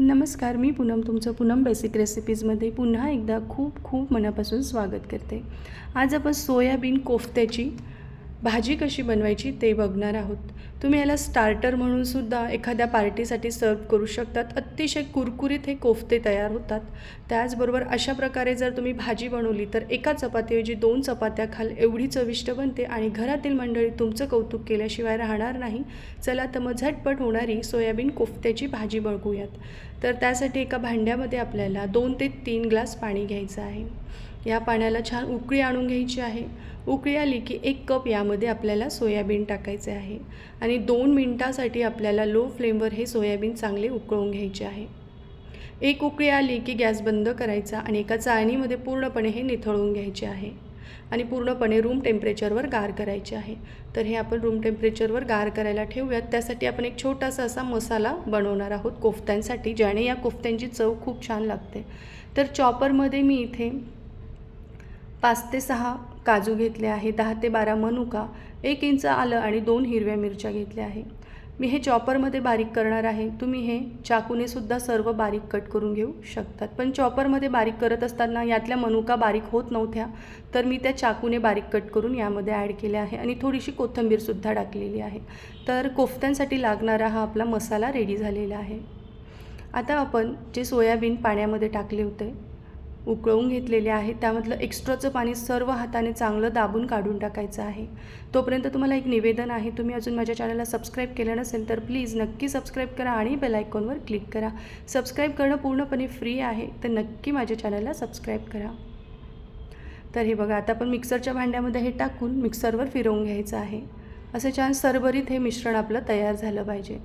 नमस्कार मी पूनम तुमचं पूनम बेसिक रेसिपीजमध्ये पुन्हा एकदा खूप खूप मनापासून स्वागत करते. आज आपण सोयाबीन कोफ्त्याची भाजी कशी बनवायची ते बघणार आहोत. तुम्ही याला स्टार्टर म्हणून सुद्धा एखाद्या पार्टीसाठी सर्व करू शकतात. अतिशय कुरकुरीत हे कोफ्ते तयार होतात. त्याचबरोबर अशा प्रकारे जर तुम्ही भाजी बनवली तर एका चपातीऐवजी दोन चपात्या खाल एवढी चविष्ट बनते आणि घरातील मंडळी तुमचं कौतुक केल्याशिवाय राहणार नाही. चला तर मग झटपट होणारी सोयाबीन कोफ्त्याची भाजी बळगूयात तर त्यासाठी एका भांड्यामध्ये आपल्याला दोन ते तीन ग्लास पाणी घ्यायचं आहे. या पाण्याला छान उकळी आणून घ्यायची आहे. उकळी आली की एक कप यामध्ये आपल्याला सोयाबीन टाकायचे आहे. आणि दोन मिनटासाठी आपल्याला लो फ्लेमवर हे सोयाबीन चांगले उकळून घ्यायचे आहे. एक उकळी आली की गॅस बंद करायचा आणि एका चाळणीमध्ये पूर्णपणे हे निथळून घ्यायचे आहे. आणि पूर्णपणे रूम टेम्परेचरवर गार करायचे आहे. तर हे आपण रूम टेम्परेचरवर गार करायला ठेवूयात. त्यासाठी आपण एक छोटासा असा मसाला बनवणार आहोत कोफ्त्यांसाठी ज्याने या कोफ्त्यांची चव खूप छान लागते. तर चॉपरमध्ये मी इथे पाच ते सहा काजू घेतले आहे दहा ते बारा मनुका एक इंच आलं आणि दोन हिरव्या मिरच्या घेतल्या आहे. मी हे चॉपरमध्ये बारीक करणार आहे. तुम्ही हे चाकूने सुद्धा सर्व बारीक कट करून घेऊ शकतात. पण चॉपरमध्ये बारीक करत असताना यातल्या मनुका बारीक होत नव्हत्या तर मी त्या चाकूने बारीक कट करून यामध्ये ॲड केल्या आहे आणि थोडीशी कोथिंबीरसुद्धा टाकलेली आहे. तर कोफ्त्यांसाठी लागणारा हा आपला मसाला रेडी झालेला आहे. आता आपण जे सोयाबीन पाण्यामध्ये टाकले होते उकळवून घेतलेले आहे त्यामधलं एक्स्ट्राचं पाणी सर्व हाताने चांगलं दाबून काढून टाकायचं आहे. तोपर्यंत तुम्हाला एक निवेदन आहे. तुम्ही अजून माझ्या चॅनलला सबस्क्राईब केलं नसेल तर प्लीज नक्की सबस्क्राईब करा आणि बेलायकॉनवर क्लिक करा. सबस्क्राईब करणं पूर्णपणे फ्री आहे. तर नक्की माझ्या चॅनलला सबस्क्राईब करा. तर हे बघा आता आपण मिक्सरच्या भांड्यामध्ये हे टाकून मिक्सरवर फिरवून घ्यायचं आहे. असं छान सरभरीत हे मिश्रण आपलं तयार झालं पाहिजे.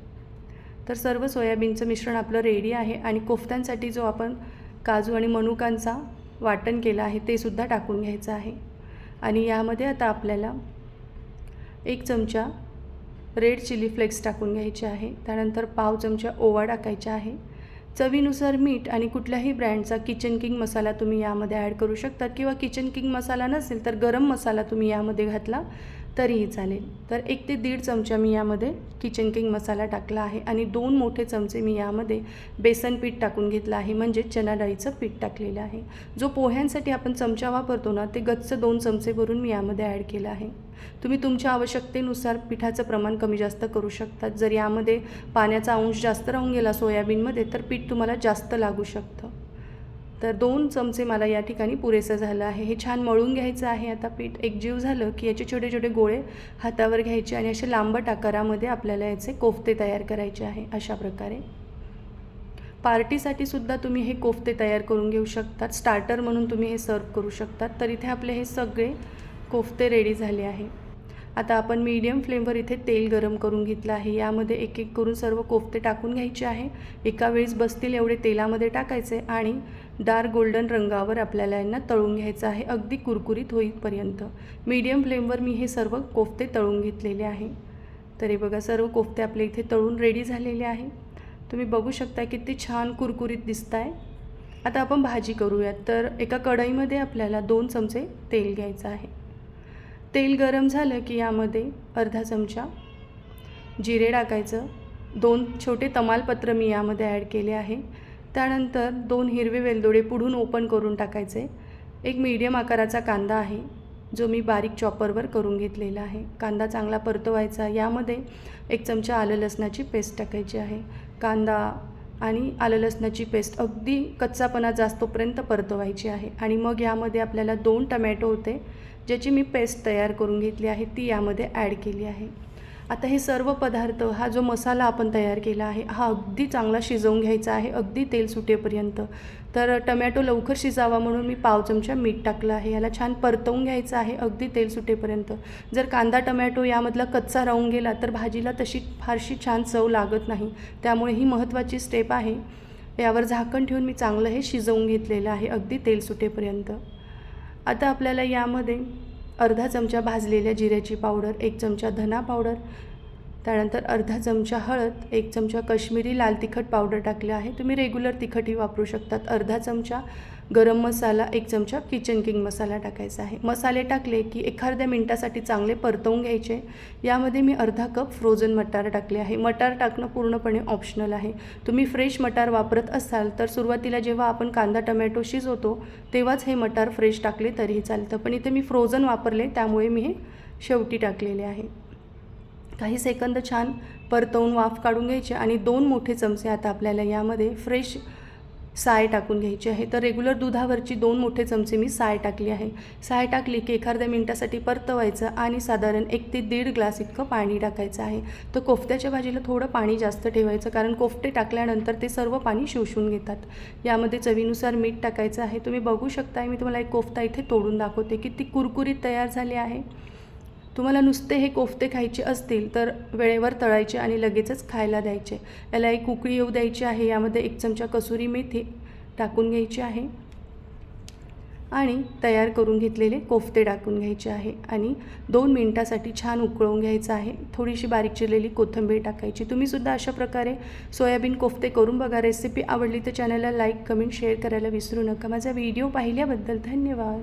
तर सर्व सोयाबीनचं मिश्रण आपलं रेडी आहे आणि कोफ्त्यांसाठी जो आपण काजू आणि मनुकांचा वाटण केलं आहे ते सुद्धा टाकून घ्यायचं आहे. आणि यामध्ये आता आपल्याला एक चमचा रेड चिली फ्लेक्स टाकून घ्यायचे आहे. त्यानंतर पाव चमचा ओवा टाकायचा आहे. चवीनुसार मीठ आणि कुठल्याही ब्रँडचा किचन किंग मसाला तुम्ही यामध्ये ॲड करू शकता किंवा किचन किंग मसाला नसेल तर गरम मसाला तुम्ही यामध्ये घातला तरीही चालेल. तर एक ते दीड चमचा मी यामध्ये किचन किंग मसाला टाकला आहे आणि दोन मोठे चमचे मी यामध्ये बेसन पीठ टाकून घेतलं आहे म्हणजे चना डाळीचं पीठ टाकलेलं आहे. जो पोह्यांसाठी आपण चमचा वापरतो ना ते गच्च दोन चमचे भरून मी यामध्ये ॲड केलं आहे. तुम्ही तुमच्या आवश्यकतेनुसार पिठाचं प्रमाण कमी जास्त करू शकतात. जर यामध्ये पाण्याचा अंश जास्त राहून गेला सोयाबीनमध्ये तर पीठ तुम्हाला जास्त लागू शकतं. तर दोन चमचे मला या ठिकाणी पुरेसं झालं आहे. हे छान मळून घ्यायचं आहे. आता पीठ एकजीव झालं की याचे छोटे छोटे गोळे हातावर घ्यायचे आणि असे लांबट आकारामध्ये आपल्याला याचे कोफ्ते तयार करायचे आहे अशा प्रकारे. पार्टीसाठी सुद्धा तुम्ही हे कोफ्ते तयार करून घेऊ शकतात. स्टार्टर म्हणून तुम्ही हे सर्व करू शकतात. तर इथे आपले हे सगळे कोफ्ते रेडी झाले आहे. आता आपण मीडियम फ्लेमवर इथे तेल गरम करून घेतलं आहे. यामध्ये एक एक करून सर्व कोफ्ते टाकून घ्यायचे आहे. एका वेळेस बसतील एवढे तेलामध्ये टाकायचे आणि डार्क गोल्डन रंगावर आपल्याला यांना तळून घ्यायचं आहे. अगदी कुरकुरीत होईपर्यंत. मीडियम फ्लेमवर मी हे सर्व कोफ्ते तळून घेतलेले आहे. तर हे बघा सर्व कोफ्ते आपले इथे तळून रेडी झालेले आहे. तुम्ही बघू शकता किती छान कुरकुरीत दिसत आहे आता आपण भाजी करूयात. तर एका कढईमध्ये आपल्याला दोन चमचे तेल घ्यायचं आहे. तेल गरम झालं की यामध्ये अर्धा चमचा जिरे टाकायचं दोन छोटे तमालपत्र मी यामध्ये ॲड केले आहे. त्यानंतर दोन हिरवे वेलदोडे पुढून ओपन करून टाकायचे. एक मीडियम आकाराचा कांदा आहे जो मी बारीक चॉपरवर करून घेतलेला आहे. कांदा चांगला परतवायचा. यामध्ये एक चमचा आलं लसणाची पेस्ट टाकायची आहे. कांदा आणि आलं लसणाची पेस्ट अगदी कच्चापणा जास्तोपर्यंत परतवायची आहे. आणि मग यामध्ये आपल्याला दोन टमॅटो होते. ज्याची मी पेस्ट तयार करून घेतली आहे ती यामध्ये ॲड केली आहे. आता हे सर्व पदार्थ हा जो मसाला आपण तयार केला आहे हा अगदी चांगला शिजवून घ्यायचा आहे अगदी तेल सुटेपर्यंत. तर टमॅटो लवकर शिजावा म्हणून मी पाव चमचा मीठ टाकलं आहे याला छान परतवून घ्यायचं आहे अगदी तेल सुटेपर्यंत. जर कांदा टमॅटो यामधला कच्चा राहून गेला तर भाजीला तशी फारशी छान चव लागत नाही. त्यामुळे ही महत्त्वाची स्टेप आहे. यावर झाकण ठेवून मी चांगलं हे शिजवून घेतलेलं आहे अगदी तेल सुटेपर्यंत. आता आपल्याला यामध्ये अर्धा चमचा भाजलेल्या जिऱ्याची पावडर एक चमचा धना पावडर त्यानंतर अर्धा चमचा हळद एक चमचा काश्मीरी लाल तिखट पावडर टाकले आहे. तुम्ही रेग्युलर तिखटही वापरू शकतात. अर्धा चमचा गरम मसाला एक चमचा किचन किंग मसाला टाकायचा आहे. मसाले टाकले की एखाद्या मिनटासाठी चांगले परतवून घ्यायचे. यामध्ये मी अर्धा कप फ्रोझन मटार टाकले आहे. मटार टाकणं पूर्णपणे ऑप्शनल आहे. तुम्ही फ्रेश मटार वापरत असाल तर सुरुवातीला जेव्हा आपण कांदा टमॅटो शिजवतो तेव्हाच हे मटार फ्रेश टाकले तरीही चालतं. पण इथे मी फ्रोझन वापरले त्यामुळे मी हे शेवटी टाकलेले आहे. काही सेकंद छान परतवून वाफ काढून घ्यायचे आणि दोन मोठे चमचे आता आपल्याला यामध्ये फ्रेश साय टाकून घ्यायची आहे. तर रेग्युलर दुधावरची दोन मोठे चमचे मी साय टाकली आहे. साय टाकली की एखाद्या मिनटासाठी परतवायचं आणि साधारण एक ते दीड ग्लास इतकं पाणी टाकायचं आहे. तर कोफ्त्याच्या भाजीला थोडं पाणी जास्त ठेवायचं कारण कोफ्ते टाकल्यानंतर ते सर्व पाणी शोषून घेतात. यामध्ये चवीनुसार मीठ टाकायचं आहे. तुम्ही बघू शकताय मी तुम्हाला एक कोफ्ता इथे तोडून दाखवते किती कुरकुरीत तयार झाली आहे. तुम्हाला नुसते हे कोफ्ते खायचे असतील तर वेळेवर तळायचे आणि लगेचच खायला द्यायचे. याला एक उकळी येऊ द्यायची आहे. यामध्ये एक चमचा कसुरी मेथी टाकून घ्यायची आहे आणि तयार करून घेतलेले कोफ्ते टाकून घ्यायचे आहे आणि दोन मिनटासाठी छान उकळून घ्यायचं आहे. थोडीशी बारीक चिरलेली कोथिंबीर टाकायची. तुम्हीसुद्धा अशा प्रकारे सोयाबीन कोफ्ते करून बघा. रेसिपी आवडली तर चॅनलला लाईक कमेंट शेअर करायला विसरू नका. माझा व्हिडिओ पाहिल्याबद्दल धन्यवाद.